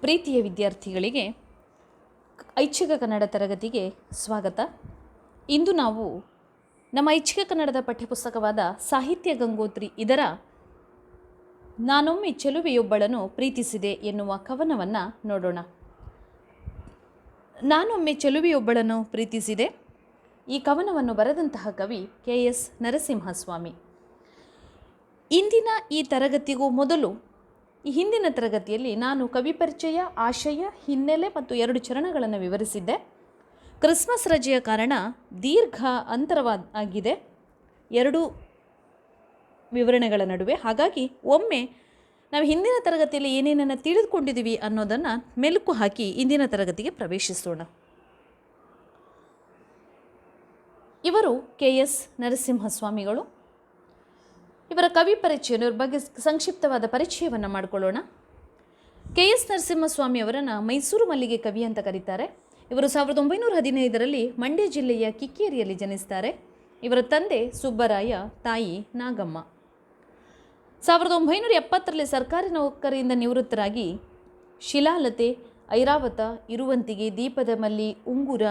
ಪ್ರೀತಿಯ ವಿದ್ಯಾರ್ಥಿಗಳಿಗೆ ಐಚ್ಛಿಕ ಕನ್ನಡ ತರಗತಿಗೆ ಸ್ವಾಗತ. ಇಂದು ನಾವು ನಮ್ಮ ಐಚ್ಛಿಕ ಕನ್ನಡದ ಪಠ್ಯಪುಸ್ತಕವಾದ ಸಾಹಿತ್ಯ ಗಂಗೋತ್ರಿ ಇದರ ನಾನೊಮ್ಮೆ ಚೆಲುವೆಯೊಬ್ಬಳನ್ನು ಪ್ರೀತಿಸಿದೆ ಎನ್ನುವ ಕವನವನ್ನು ನೋಡೋಣ. ನಾನೊಮ್ಮೆ ಚೆಲುವೆಯೊಬ್ಬಳನ್ನು ಪ್ರೀತಿಸಿದೆ. ಈ ಕವನವನ್ನು ಬರೆದಂತಹ ಕವಿ ಕೆ ಎಸ್ ನರಸಿಂಹಸ್ವಾಮಿ. ಇಂದಿನ ಈ ತರಗತಿಗೂ ಮೊದಲು ಈ ಹಿಂದಿನ ತರಗತಿಯಲ್ಲಿ ನಾನು ಕವಿ ಪರಿಚಯ, ಆಶಯ, ಹಿನ್ನೆಲೆ ಮತ್ತು ಎರಡು ಚರಣಗಳನ್ನು ವಿವರಿಸಿದ್ದೆ. ಕ್ರಿಸ್ಮಸ್ ರಜೆಯ ಕಾರಣ ದೀರ್ಘ ಅಂತರವಾದ ಆಗಿದೆ. ಎರಡು ವಿವರಣೆಗಳ ನಡುವೆ. ಹಾಗಾಗಿ ಒಮ್ಮೆ ನಾವು ಹಿಂದಿನ ತರಗತಿಯಲ್ಲಿ ಏನೇನನ್ನು ತಿಳಿದುಕೊಂಡಿದ್ದೀವಿ ಅನ್ನೋದನ್ನು ಮೆಲುಕು ಹಾಕಿ ಇಂದಿನ ತರಗತಿಗೆ ಪ್ರವೇಶಿಸೋಣ. ಇವರು ಕೆ ಎಸ್ ನರಸಿಂಹಸ್ವಾಮಿಗಳು. ಇವರ ಕವಿ ಪರಿಚಯ ಇವ್ರ ಬಗ್ಗೆ ಸಂಕ್ಷಿಪ್ತವಾದ ಪರಿಚಯವನ್ನು ಮಾಡಿಕೊಳ್ಳೋಣ. ಕೆ ಎಸ್ ನರಸಿಂಹಸ್ವಾಮಿ ಅವರನ್ನು ಮೈಸೂರು ಮಲ್ಲಿಗೆ ಕವಿ ಅಂತ ಕರೀತಾರೆ. ಇವರು ಸಾವಿರದ ಒಂಬೈನೂರ ಹದಿನೈದರಲ್ಲಿ ಮಂಡ್ಯ ಜಿಲ್ಲೆಯ ಕಿಕ್ಕೇರಿಯಲ್ಲಿ ಜನಿಸ್ತಾರೆ. ಇವರ ತಂದೆ ಸುಬ್ಬರಾಯ, ತಾಯಿ ನಾಗಮ್ಮ. ಸಾವಿರದ ಒಂಬೈನೂರ ಎಪ್ಪತ್ತರಲ್ಲಿ ಸರ್ಕಾರಿ ನೌಕರಿಯಿಂದ ನಿವೃತ್ತರಾಗಿ ಶಿಲಾಲತೆ, ಐರಾವತ, ಇರುವಂತಿಗೆ, ದೀಪದ ಮಲ್ಲಿ, ಉಂಗುರ,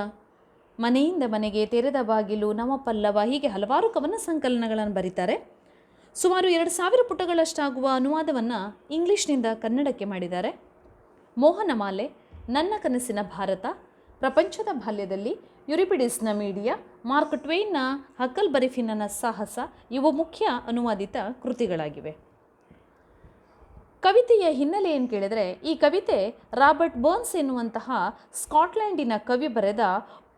ಮನೆಯಿಂದ ಮನೆಗೆ ತೆರೆದ ಬಾಗಿಲು, ನವಪಲ್ಲವ ಹೀಗೆ ಹಲವಾರು ಕವನ ಸಂಕಲನಗಳನ್ನು ಬರೀತಾರೆ. ಸುಮಾರು ಎರಡು ಸಾವಿರ ಪುಟಗಳಷ್ಟಾಗುವ ಅನುವಾದವನ್ನು ಇಂಗ್ಲಿಷ್ನಿಂದ ಕನ್ನಡಕ್ಕೆ ಮಾಡಿದ್ದಾರೆ. ಮೋಹನಮಾಲೆ ನನ್ನ ಕನಸಿನ ಭಾರತ, ಪ್ರಪಂಚದ ಬಾಲ್ಯದಲ್ಲಿ ಯುರಿಪಿಡಿಸ್ನ ಮೀಡಿಯಾ, ಮಾರ್ಕ್ ಟ್ವೇನ್ನ ಹಕ್ಕಲ್ ಬರಿಫಿನ್ನ ಸಾಹಸ, ಇವು ಮುಖ್ಯ ಅನುವಾದಿತ ಕೃತಿಗಳಾಗಿವೆ. ಕವಿತೆಯ ಹಿನ್ನೆಲೆ ಏನು ಕೇಳಿದರೆ, ಈ ಕವಿತೆ ರಾಬರ್ಟ್ ಬರ್ನ್ಸ್ ಎನ್ನುವಂತಹ ಸ್ಕಾಟ್ಲೆಂಡಿನ ಕವಿ ಬರೆದ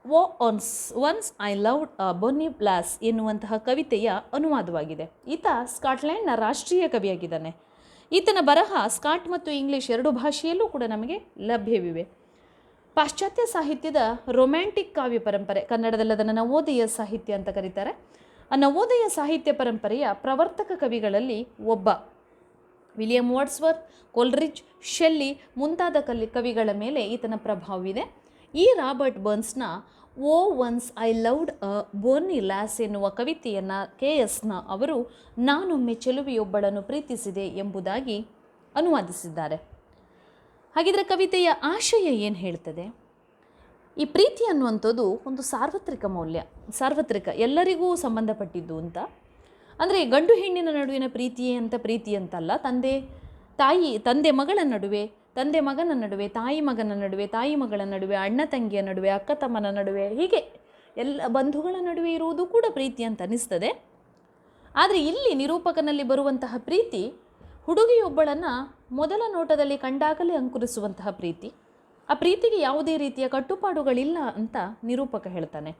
O once once I love a bonnie lass ಎನ್ನುವಂತಹ ಕವಿತೆಯ ಅನುವಾದವಾಗಿದೆ. ಈತ ಸ್ಕಾಟ್ಲೆಂಡ್ನ ರಾಷ್ಟ್ರೀಯ ಕವಿಯಾಗಿದ್ದಾನೆ. ಈತನ ಬರಹ ಸ್ಕಾಟ್ ಮತ್ತು ಇಂಗ್ಲಿಷ್ ಎರಡು ಭಾಷೆಯಲ್ಲೂ ಕೂಡ ನಮಗೆ ಲಭ್ಯವಿವೆ. ಪಾಶ್ಚಾತ್ಯ ಸಾಹಿತ್ಯದ ರೊಮ್ಯಾಂಟಿಕ್ ಕಾವ್ಯ ಪರಂಪರೆ ಕನ್ನಡದಲ್ಲಿ ಅದನ್ನು ನವೋದಯ ಸಾಹಿತ್ಯ ಅಂತ ಕರೀತಾರೆ. ಆ ನವೋದಯ ಸಾಹಿತ್ಯ ಪರಂಪರೆಯ ಪ್ರವರ್ತಕ ಕವಿಗಳಲ್ಲಿ ಒಬ್ಬ. ವಿಲಿಯಂ ವರ್ಡ್ಸ್ವರ್ತ್ ಕೋಲ್ರಿಚ್ ಶೆಲ್ಲಿ ಮುಂತಾದ ಕಲಿ, ಕವಿಗಳ ಮೇಲೆ ಈತನ ಪ್ರಭಾವವಿದೆ. ಈ Robert ಬರ್ನ್ಸ್ನ O once I loved a bonnie lass ಎನ್ನುವ ಕವಿತೆಯನ್ನು ಕೆ ಎಸ್ನ ಅವರು ನಾನೊಮ್ಮೆ ಚೆಲುವೆಯೊಬ್ಬಳನ್ನು ಪ್ರೀತಿಸಿದೆ ಎಂಬುದಾಗಿ ಅನುವಾದಿಸಿದ್ದಾರೆ. ಹಾಗಿದ್ರೆ ಕವಿತೆಯ ಆಶಯ ಏನು ಹೇಳ್ತದೆ? ಈ ಪ್ರೀತಿ ಅನ್ನುವಂಥದ್ದು ಒಂದು ಸಾರ್ವತ್ರಿಕ ಮೌಲ್ಯ, ಸಾರ್ವತ್ರಿಕ ಎಲ್ಲರಿಗೂ ಸಂಬಂಧಪಟ್ಟಿದ್ದು ಅಂತ. ಅಂದರೆ ಗಂಡು ಹೆಣ್ಣಿನ ನಡುವಿನ ಪ್ರೀತಿಯೇ ಅಂತ ಪ್ರೀತಿ ಅಂತಲ್ಲ, ತಂದೆ ತಾಯಿ, ತಂದೆ ಮಗಳ ನಡುವೆ ತಂದೆ ಮಗನ ನಡುವೆ, ತಾಯಿ ಮಗನ ನಡುವೆ, ತಾಯಿ ಮಗಳ ನಡುವೆ, ಅಣ್ಣ ತಂಗಿಯ ನಡುವೆ, ಅಕ್ಕ ತಮ್ಮನ ನಡುವೆ ಹೀಗೆ ಎಲ್ಲ ಬಂಧುಗಳ ನಡುವೆ ಇರುವುದು ಕೂಡ ಪ್ರೀತಿ ಅಂತ ಅನ್ನಿಸ್ತದೆ ಆದರೆ ಇಲ್ಲಿ ನಿರೂಪಕನಲ್ಲಿ ಬರುವಂತಹ ಪ್ರೀತಿ ಹುಡುಗಿಯೊಬ್ಬಳನ್ನು ಮೊದಲ ನೋಟದಲ್ಲಿ ಕಂಡಾಗಲೇ ಅಂಕುರಿಸುವಂತಹ ಪ್ರೀತಿ. ಆ ಪ್ರೀತಿಗೆ ಯಾವುದೇ ರೀತಿಯ ಕಟ್ಟುಪಾಡುಗಳಿಲ್ಲ ಅಂತ ನಿರೂಪಕ ಹೇಳ್ತಾನೆ.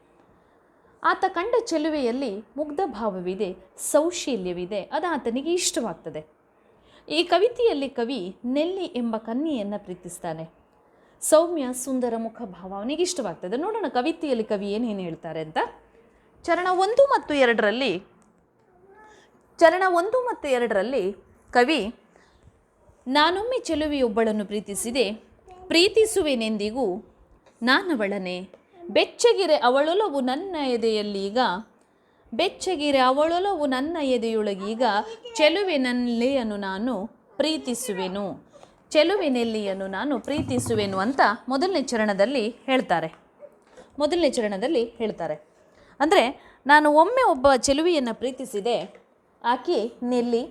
ಆತ ಕಂಡ ಚೆಲುವೆಯಲ್ಲಿ ಮುಗ್ಧ ಭಾವವಿದೆ, ಸೌಶೀಲ್ಯವಿದೆ, ಅದು ಆತನಿಗೆ ಇಷ್ಟವಾಗ್ತದೆ. ಈ ಕವಿತೆಯಲ್ಲಿ ಕವಿ ನೆಲ್ಲಿ ಎಂಬ ಕನ್ನಿಯನ್ನು ಪ್ರೀತಿಸ್ತಾನೆ. ಸೌಮ್ಯ ಸುಂದರ ಮುಖಭಾವ ಅವನಿಗೆ ಇಷ್ಟವಾಗ್ತದೆ. ನೋಡೋಣ ಕವಿತೆಯಲ್ಲಿ ಕವಿ ಏನೇನು ಹೇಳ್ತಾರೆ ಅಂತ. ಚರಣ ಒಂದು ಮತ್ತು ಎರಡರಲ್ಲಿ, ಚರಣ ಒಂದು ಮತ್ತು ಎರಡರಲ್ಲಿ ಕವಿ, ನಾನೊಮ್ಮೆ ಚೆಲುವೆಯೊಬ್ಬಳನ್ನು ಪ್ರೀತಿಸಿದೆ. ಪ್ರೀತಿಸುವೆನೆಂದಿಗೂ ನಾನವಳನೆ. ಬೆಚ್ಚಗಿರೆ ಅವಳೊಲವು ನನ್ನ ಎದೆಯಲ್ಲೀಗ ಬೆಚ್ಚಗಿರೆ ಅವಳೊಲವು ನನ್ನ ಎದೆಯೊಳಗೀಗ ಚೆಲುವಿನಲ್ಲಿಯನ್ನು ನಾನು ಪ್ರೀತಿಸುವೆನು. ಚೆಲುವಿನಲ್ಲಿಯನ್ನು ನಾನು ಪ್ರೀತಿಸುವೆನು ಅಂತ ಮೊದಲನೇ ಚರಣದಲ್ಲಿ ಹೇಳ್ತಾರೆ. ಮೊದಲನೇ ಚರಣದಲ್ಲಿ ಹೇಳ್ತಾರೆ. ಅಂದರೆ ನಾನು ಒಮ್ಮೆ ಒಬ್ಬ ಚೆಲುವಿಯನ್ನು ಪ್ರೀತಿಸಿದೆ, ಆಕೆ ನೆಲ್ಲಿ,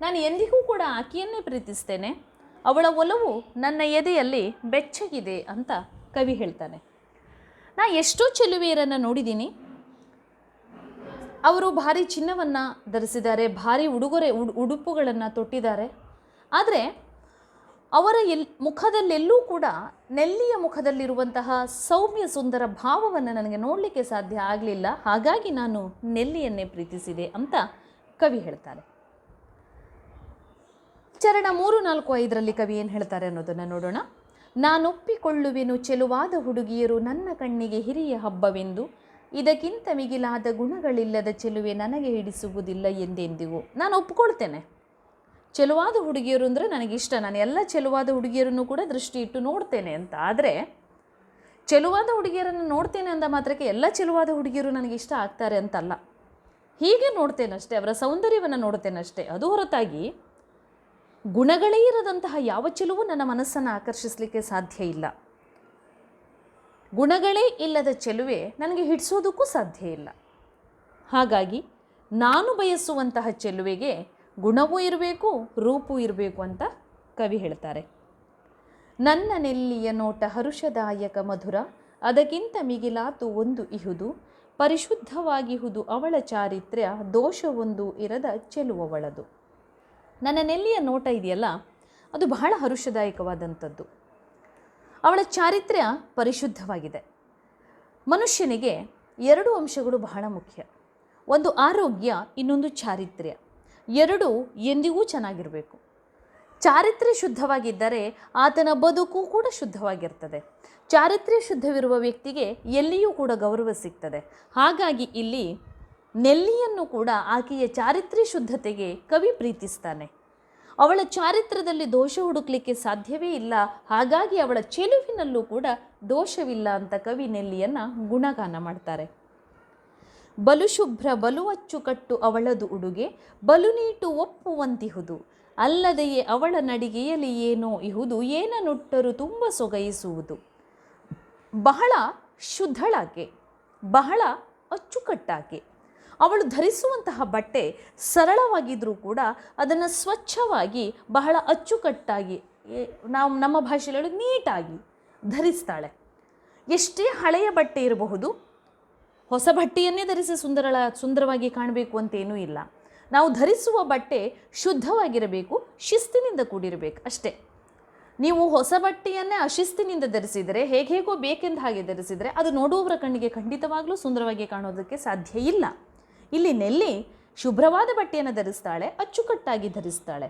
ನಾನು ಎಂದಿಗೂ ಕೂಡ ಆಕೆಯನ್ನೇ ಪ್ರೀತಿಸ್ತೇನೆ, ಅವಳ ಒಲವು ನನ್ನ ಎದೆಯಲ್ಲಿ ಬೆಚ್ಚಗಿದೆ ಅಂತ ಕವಿ ಹೇಳ್ತಾನೆ. ನಾ ಎಷ್ಟೋ ಚೆಲುವೆಯರನ್ನು ನೋಡಿದ್ದೀನಿ ಅವರು ಭಾರಿ ಚಿನ್ನವನ್ನು ಧರಿಸಿದ್ದಾರೆ, ಭಾರಿ ಉಡುಗೊರೆ, ಉಡು, ಉಡುಪುಗಳನ್ನು ತೊಟ್ಟಿದ್ದಾರೆ. ಆದರೆ ಅವರ ಎಲ್, ಮುಖದಲ್ಲೆಲ್ಲೂ ಕೂಡ ನೆಲ್ಲಿಯ ಮುಖದಲ್ಲಿರುವಂತಹ ಸೌಮ್ಯ ಸುಂದರ ಭಾವವನ್ನು ನನಗೆ ನೋಡಲಿಕ್ಕೆ ಸಾಧ್ಯ ಆಗಲಿಲ್ಲ. ಹಾಗಾಗಿ ನಾನು ನೆಲ್ಲಿಯನ್ನೇ ಪ್ರೀತಿಸಿದೆ ಅಂತ ಕವಿ ಹೇಳ್ತಾರೆ. ಚರಣ ಮೂರು ನಾಲ್ಕು ಐದರಲ್ಲಿ ಕವಿ ಏನು ಹೇಳ್ತಾರೆ ಅನ್ನೋದನ್ನು ನೋಡೋಣ. ನಾನೊಪ್ಪಿಕೊಳ್ಳುವೆನು ಚೆಲುವಾದ ಹುಡುಗಿಯರು ನನ್ನ ಕಣ್ಣಿಗೆ ಹಿರಿಯ ಹಬ್ಬವೆಂದು. ಇದಕ್ಕಿಂತ ಮಿಗಿಲಾದ ಗುಣಗಳಿಲ್ಲದ ಚೆಲುವೆ ನನಗೆ ಹಿಡಿಸುವುದಿಲ್ಲ ಎಂದೆಂದಿಗೂ. ನಾನು ಒಪ್ಪಿಕೊಳ್ತೇನೆ ಚೆಲುವಾದ ಹುಡುಗಿಯರು ಅಂದರೆ ನನಗಿಷ್ಟ. ನಾನು ಎಲ್ಲ ಚೆಲುವಾದ ಹುಡುಗಿಯರನ್ನು ಕೂಡ ದೃಷ್ಟಿ ಇಟ್ಟು ನೋಡ್ತೇನೆ ಅಂತ. ಆದರೆ ಚೆಲುವಾದ ಹುಡುಗಿಯರನ್ನು ನೋಡ್ತೇನೆ ಅಂದ ಮಾತ್ರಕ್ಕೆ ಎಲ್ಲ ಚೆಲುವಾದ ಹುಡುಗಿಯರು ನನಗೆ ಇಷ್ಟ ಆಗ್ತಾರೆ ಅಂತಲ್ಲ. ಹೀಗೆ ನೋಡ್ತೇನಷ್ಟೇ ಅವರ ಸೌಂದರ್ಯವನ್ನು ನೋಡ್ತೇನಷ್ಟೇ ಅದು ಹೊರತಾಗಿ ಗುಣಗಳೇ ಇರದಂತಹ ಯಾವ ಚೆಲುವು ನನ್ನ ಮನಸ್ಸನ್ನು ಆಕರ್ಷಿಸಲಿಕ್ಕೆ ಸಾಧ್ಯ ಇಲ್ಲ. ಗುಣಗಳೇ ಇಲ್ಲದ ಚೆಲುವೆ ನನಗೆ ಹಿಡಿಸೋದಕ್ಕೂ ಸಾಧ್ಯ ಇಲ್ಲ. ಹಾಗಾಗಿ ನಾನು ಬಯಸುವಂತಹ ಚೆಲುವೆಗೆ ಗುಣವೂ ಇರಬೇಕು, ರೂಪು ಇರಬೇಕು ಅಂತ ಕವಿ ಹೇಳ್ತಾರೆ. ನನ್ನ ನೆಲ್ಲಿಯ ನೋಟ ಹರುಷದಾಯಕ ಮಧುರ, ಅದಕ್ಕಿಂತ ಮಿಗಿಲಾತು ಒಂದು ಇಹುದು, ಪರಿಶುದ್ಧವಾಗಿಹುದು ಅವಳ ಚಾರಿತ್ರ್ಯ, ದೋಷವೊಂದು ಇರದ ಚೆಲುವವಳದು. ನನ್ನ ನೆಲ್ಲಿಯ ನೋಟ ಇದೆಯಲ್ಲ, ಅದು ಬಹಳ ಹರುಷದಾಯಕವಾದಂಥದ್ದು. ಅವಳ ಚಾರಿತ್ರ್ಯ ಪರಿಶುದ್ಧವಾಗಿದೆ. ಮನುಷ್ಯನಿಗೆ ಎರಡು ಅಂಶಗಳು ಬಹಳ ಮುಖ್ಯ. ಒಂದು ಆರೋಗ್ಯ, ಇನ್ನೊಂದು ಚಾರಿತ್ರ್ಯ. ಎರಡು ಎಂದಿಗೂ ಚೆನ್ನಾಗಿರಬೇಕು. ಚಾರಿತ್ರ್ಯ ಶುದ್ಧವಾಗಿದ್ದರೆ ಆತನ ಬದುಕು ಕೂಡ ಶುದ್ಧವಾಗಿರ್ತದೆ. ಚಾರಿತ್ರ್ಯ ಶುದ್ಧವಿರುವ ವ್ಯಕ್ತಿಗೆ ಎಲ್ಲಿಯೂ ಕೂಡ ಗೌರವ ಸಿಗ್ತದೆ. ಹಾಗಾಗಿ ಇಲ್ಲಿ ನೆಲ್ಲಿಯನ್ನು ಕೂಡ ಆಕೆಯ ಚಾರಿತ್ರ್ಯ ಶುದ್ಧತೆಗೆ ಕವಿ ಪ್ರೀತಿಸ್ತಾನೆ. ಅವಳ ಚಾರಿತ್ರದಲ್ಲಿ ದೋಷ ಹುಡುಕ್ಲಿಕ್ಕೆ ಸಾಧ್ಯವೇ ಇಲ್ಲ. ಹಾಗಾಗಿ ಅವಳ ಚೆಲುವಿನಲ್ಲೂ ಕೂಡ ದೋಷವಿಲ್ಲ ಅಂತ ಕವಿ ನೆಲ್ಲಿಯನ್ನು ಗುಣಗಾನ ಮಾಡ್ತಾರೆ. ಬಲು ಶುಭ್ರ ಬಲು ಅಚ್ಚುಕಟ್ಟು ಅವಳದು ಉಡುಗೆ, ಬಲು ನೀಟು ಒಪ್ಪುವಂತಿಹುದು. ಅಲ್ಲದೆಯೇ ಅವಳ ನಡಿಗೆಯಲ್ಲಿ ಏನೋ ಇಹುದು, ಏನ ನುಟ್ಟರು ತುಂಬ ಸೊಗೈಸುವುದು. ಬಹಳ ಶುದ್ಧಳಾಕೆ, ಬಹಳ ಅಚ್ಚುಕಟ್ಟಾಕೆ. ಅವಳು ಧರಿಸುವಂತಹ ಬಟ್ಟೆ ಸರಳವಾಗಿದ್ದರೂ ಕೂಡ ಅದನ್ನು ಸ್ವಚ್ಛವಾಗಿ ಬಹಳ ಅಚ್ಚುಕಟ್ಟಾಗಿ ನಾವು ನಮ್ಮ ಭಾಷೆಯಲ್ಲಿ ನೀಟಾಗಿ ಧರಿಸ್ತಾಳೆ. ಎಷ್ಟೇ ಹಳೆಯ ಬಟ್ಟೆ ಇರಬಹುದು, ಹೊಸ ಬಟ್ಟೆಯನ್ನೇ ಧರಿಸಿ ಸುಂದರಳ, ಸುಂದರವಾಗಿ ಕಾಣಬೇಕು ಅಂತೇನೂ ಇಲ್ಲ. ನಾವು ಧರಿಸುವ ಬಟ್ಟೆ ಶುದ್ಧವಾಗಿರಬೇಕು, ಶಿಸ್ತಿನಿಂದ ಕೂಡಿರಬೇಕು ಅಷ್ಟೇ. ನೀವು ಹೊಸ ಬಟ್ಟೆಯನ್ನೇ ಅಶಿಸ್ತಿನಿಂದ ಧರಿಸಿದರೆ ಹೇಗೆ ಹೇಗೋ ಬೇಕೆಂದ ಹಾಗೆ ಧರಿಸಿದರೆ, ಅದು ನೋಡುವವರ ಕಣ್ಣಿಗೆ ಖಂಡಿತವಾಗಲೂ ಸುಂದರವಾಗಿ ಕಾಣೋದಕ್ಕೆ ಸಾಧ್ಯ ಇಲ್ಲ. ಇಲ್ಲಿ ನೆಲ್ಲಿ ಶುಭ್ರವಾದ ಬಟ್ಟೆಯನ್ನು ಧರಿಸ್ತಾಳೆ, ಅಚ್ಚುಕಟ್ಟಾಗಿ ಧರಿಸ್ತಾಳೆ.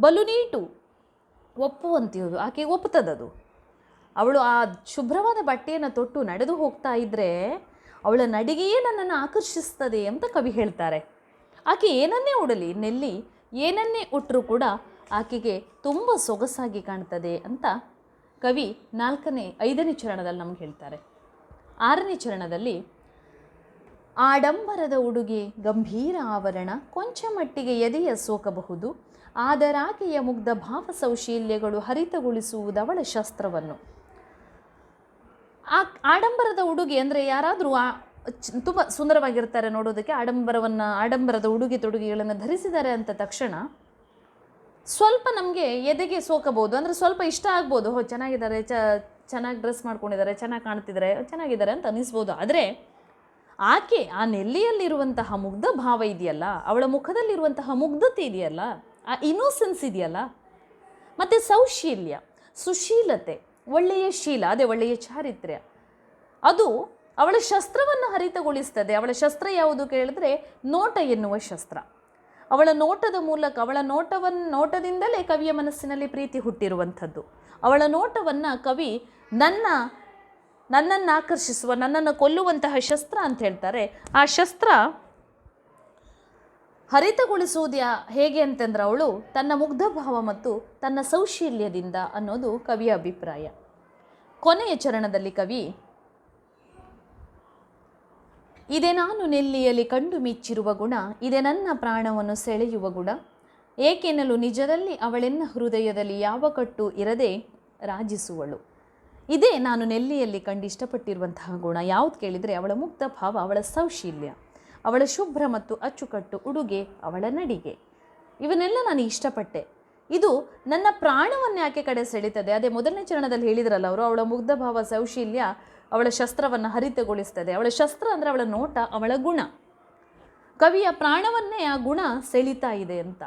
ಬಲು ನೀಟು ಒಪ್ಪುವಂತಿರೋದು ಆಕೆ ಒಪ್ಪುತ್ತದದು. ಅವಳು ಆ ಶುಭ್ರವಾದ ಬಟ್ಟೆಯನ್ನು ತೊಟ್ಟು ನಡೆದು ಹೋಗ್ತಾ ಇದ್ದರೆ ಅವಳ ನಡಿಗೆಯೇ ನನ್ನನ್ನು ಆಕರ್ಷಿಸ್ತದೆ ಅಂತ ಕವಿ ಹೇಳ್ತಾರೆ. ಆಕೆ ಏನನ್ನೇ ಉಡಲಿ, ನೆಲ್ಲಿ ಏನನ್ನೇ ಉಟ್ಟರೂ ಕೂಡ ಆಕೆಗೆ ತುಂಬ ಸೊಗಸಾಗಿ ಕಾಣ್ತದೆ ಅಂತ ಕವಿ ನಾಲ್ಕನೇ, ಐದನೇ ಚರಣದಲ್ಲಿ ನಮ್ಗೆ ಹೇಳ್ತಾರೆ. ಆರನೇ ಚರಣದಲ್ಲಿ ಆಡಂಬರದ ಉಡುಗೆ, ಗಂಭೀರ ಆವರಣ, ಕೊಂಚ ಮಟ್ಟಿಗೆ ಎದೆಯ ಸೋಕಬಹುದು. ಆದರಾಕೆಯ ಮುಗ್ಧ ಭಾವ ಸೌಶೀಲ್ಯಗಳು ಹರಿತಗೊಳಿಸುವುದವಳ ಶಸ್ತ್ರವನ್ನು. ಆ ಆಡಂಬರದ ಉಡುಗೆ ಅಂದರೆ ಯಾರಾದರೂ ಆ ತುಂಬ ಸುಂದರವಾಗಿರ್ತಾರೆ ನೋಡೋದಕ್ಕೆ. ಆಡಂಬರವನ್ನು, ಆಡಂಬರದ ಉಡುಗೆ ತೊಡುಗೆಗಳನ್ನು ಧರಿಸಿದ್ದಾರೆ ಅಂತ ತಕ್ಷಣ ಸ್ವಲ್ಪ ನಮಗೆ ಎದೆಗೆ ಸೋಕಬಹುದು. ಅಂದರೆ ಸ್ವಲ್ಪ ಇಷ್ಟ ಆಗ್ಬೋದು. ಹೋ ಚೆನ್ನಾಗಿದ್ದಾರೆ ಚೆನ್ನಾಗಿ ಡ್ರೆಸ್ ಮಾಡ್ಕೊಂಡಿದ್ದಾರೆ, ಚೆನ್ನಾಗಿ ಕಾಣ್ತಿದ್ದಾರೆ, ಚೆನ್ನಾಗಿದ್ದಾರೆ ಅಂತ ಅನಿಸ್ಬೋದು ಆದರೆ ಆಕೆ ಆ ನೆಲ್ಲಿಯಲ್ಲಿರುವಂತಹ ಮುಗ್ಧ ಭಾವ ಇದೆಯಲ್ಲ, ಅವಳ ಮುಖದಲ್ಲಿರುವಂತಹ ಮುಗ್ಧತೆ ಇದೆಯಲ್ಲ, ಆ ಇನೋಸೆನ್ಸ್ ಇದೆಯಲ್ಲ, ಮತ್ತು ಸೌಶೀಲ್ಯ, ಸುಶೀಲತೆ, ಒಳ್ಳೆಯ ಶೀಲ, ಅದೇ ಒಳ್ಳೆಯ ಚಾರಿತ್ರ್ಯ. ಅದು ಅವಳ ಶಸ್ತ್ರವನ್ನು ಹರಿತಗೊಳಿಸ್ತದೆ. ಅವಳ ಶಸ್ತ್ರ ಯಾವುದು ಕೇಳಿದ್ರೆ ನೋಟ ಎನ್ನುವ ಶಸ್ತ್ರ. ಅವಳ ನೋಟದ ಮೂಲಕ, ಅವಳ ನೋಟವನ್ನು ನೋಟದಿಂದಲೇ ಕವಿಯ ಮನಸ್ಸಿನಲ್ಲಿ ಪ್ರೀತಿ ಹುಟ್ಟಿರುವಂಥದ್ದು. ಅವಳ ನೋಟವನ್ನು ಕವಿ ನನ್ನ ನನ್ನನ್ನು ಆಕರ್ಷಿಸುವ, ನನ್ನನ್ನು ಕೊಲ್ಲುವಂತಹ ಶಸ್ತ್ರ ಅಂತ ಹೇಳ್ತಾರೆ. ಆ ಶಸ್ತ್ರ ಹರಿತಗೊಳಿಸುವುದು ಹೇಗೆ ಅಂತಂದ್ರೆ ಅವಳು ತನ್ನ ಮುಗ್ಧ ಭಾವ ಮತ್ತು ತನ್ನ ಸೌಶೀಲ್ಯದಿಂದ ಅನ್ನೋದು ಕವಿಯ ಅಭಿಪ್ರಾಯ. ಕೊನೆಯ ಚರಣದಲ್ಲಿ ಕವಿ, ಇದೆ ನಾನು ನೆಲ್ಲಿಯಲ್ಲಿ ಕಂಡು ಮಿಚ್ಚಿರುವ ಗುಣ, ಇದೆ ನನ್ನ ಪ್ರಾಣವನ್ನು ಸೆಳೆಯುವ ಗುಣ. ಏಕೆನಲು ನಿಜದಲ್ಲಿ ಅವಳೆನ್ನ ಹೃದಯದಲ್ಲಿ ಯಾವ ಕಟ್ಟು ಇರದೆ ರಾಜಿಸುವಳು. ಇದೇ ನಾನು ನೆಲ್ಲಿಯಲ್ಲಿ ಕಂಡು ಇಷ್ಟಪಟ್ಟಿರುವಂತಹ ಗುಣ. ಯಾವುದು ಕೇಳಿದರೆ ಅವಳ ಮುಕ್ತ ಭಾವ, ಅವಳ ಸೌಶೀಲ್ಯ, ಅವಳ ಶುಭ್ರ ಮತ್ತು ಅಚ್ಚುಕಟ್ಟು ಉಡುಗೆ, ಅವಳ ನಡಿಗೆ. ಇವನ್ನೆಲ್ಲ ನಾನು ಇಷ್ಟಪಟ್ಟೆ. ಇದು ನನ್ನ ಪ್ರಾಣವನ್ನು ಯಾಕೆ ಕಡೆ ಸೆಳೀತದೆ. ಅದೇ ಮೊದಲನೇ ಚರಣದಲ್ಲಿ ಹೇಳಿದ್ರಲ್ಲ ಅವರು, ಅವಳ ಮುಗ್ಧ ಭಾವ, ಸೌಶೀಲ್ಯ ಅವಳ ಶಸ್ತ್ರವನ್ನು ಹರಿತಗೊಳಿಸ್ತದೆ. ಅವಳ ಶಸ್ತ್ರ ಅಂದರೆ ಅವಳ ನೋಟ, ಅವಳ ಗುಣ. ಕವಿಯ ಪ್ರಾಣವನ್ನೇ ಆ ಗುಣ ಸೆಳೀತಾ ಇದೆ ಅಂತ.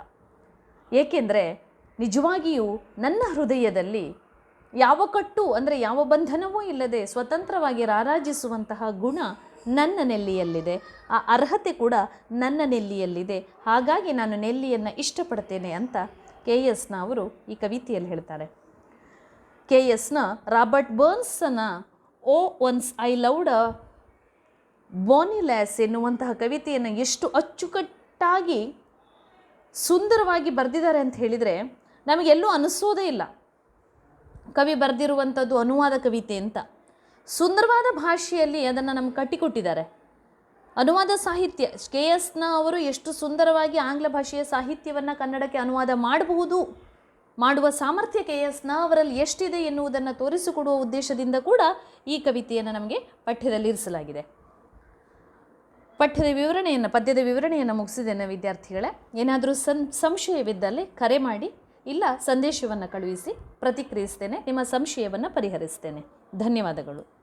ಏಕೆಂದರೆ ನಿಜವಾಗಿಯೂ ನನ್ನ ಹೃದಯದಲ್ಲಿ ಯಾವ ಕಟ್ಟು ಅಂದರೆ ಯಾವ ಬಂಧನವೂ ಇಲ್ಲದೆ ಸ್ವತಂತ್ರವಾಗಿ ರಾರಾಜಿಸುವಂತಹ ಗುಣ ನನ್ನ ನೆಲ್ಲಿಯಲ್ಲಿದೆ. ಆ ಅರ್ಹತೆ ಕೂಡ ನನ್ನ ನೆಲ್ಲಿಯಲ್ಲಿದೆ. ಹಾಗಾಗಿ ನಾನು ನೆಲ್ಲಿಯನ್ನು ಇಷ್ಟಪಡ್ತೇನೆ ಅಂತ ಕೆ ಎಸ್ನ ಅವರು ಈ ಕವಿತೆಯಲ್ಲಿ ಹೇಳ್ತಾರೆ. ಕೆ ಎಸ್ನ Robert ಬರ್ನ್ಸನ O once I loved a bonnie lass ಎನ್ನುವಂತಹ ಕವಿತೆಯನ್ನು ಎಷ್ಟು ಅಚ್ಚುಕಟ್ಟಾಗಿ ಸುಂದರವಾಗಿ ಬರೆದಿದ್ದಾರೆ ಅಂತ ಹೇಳಿದರೆ ನಮಗೆಲ್ಲೂ ಅನಿಸೋದೇ ಇಲ್ಲ. ಕವಿ ಬರೆದಿರುವಂಥದ್ದು ಅನುವಾದ ಕವಿತೆ ಅಂತ. ಸುಂದರವಾದ ಭಾಷೆಯಲ್ಲಿ ಅದನ್ನು ನಮ್ಗೆ ಕಟ್ಟಿಕೊಟ್ಟಿದ್ದಾರೆ. ಅನುವಾದ ಸಾಹಿತ್ಯ, ಕೆ. ಎಸ್ನ ಅವರು ಎಷ್ಟು ಸುಂದರವಾಗಿ ಆಂಗ್ಲ ಭಾಷೆಯ ಸಾಹಿತ್ಯವನ್ನು ಕನ್ನಡಕ್ಕೆ ಅನುವಾದ ಮಾಡಬಹುದು, ಮಾಡುವ ಸಾಮರ್ಥ್ಯ ಕೆ. ಎಸ್ನ ಅವರಲ್ಲಿ ಎಷ್ಟಿದೆ ಎನ್ನುವುದನ್ನು ತೋರಿಸಿಕೊಡುವ ಉದ್ದೇಶದಿಂದ ಕೂಡ ಈ ಕವಿತೆಯನ್ನು ನಮಗೆ ಪಠ್ಯದಲ್ಲಿ ಇರಿಸಲಾಗಿದೆ. ಪಠ್ಯದ ವಿವರಣೆಯನ್ನು, ಪದ್ಯದ ವಿವರಣೆಯನ್ನು ಮುಗಿಸಿದ್ದೇನೆ ವಿದ್ಯಾರ್ಥಿಗಳೇ. ಏನಾದರೂ ಸಂ, ಸಂಶಯವಿದ್ದಲ್ಲಿ ಕರೆ ಮಾಡಿ. ಇಲ್ಲ ಸಂದೇಶವನ್ನು ಕಳುಹಿಸಿ ಪ್ರತಿಕ್ರಿಯಿಸ್ತೇನೆ ನಿಮ್ಮ ಸಂಶಯವನ್ನು ಪರಿಹರಿಸ್ತೇನೆ. ಧನ್ಯವಾದಗಳು.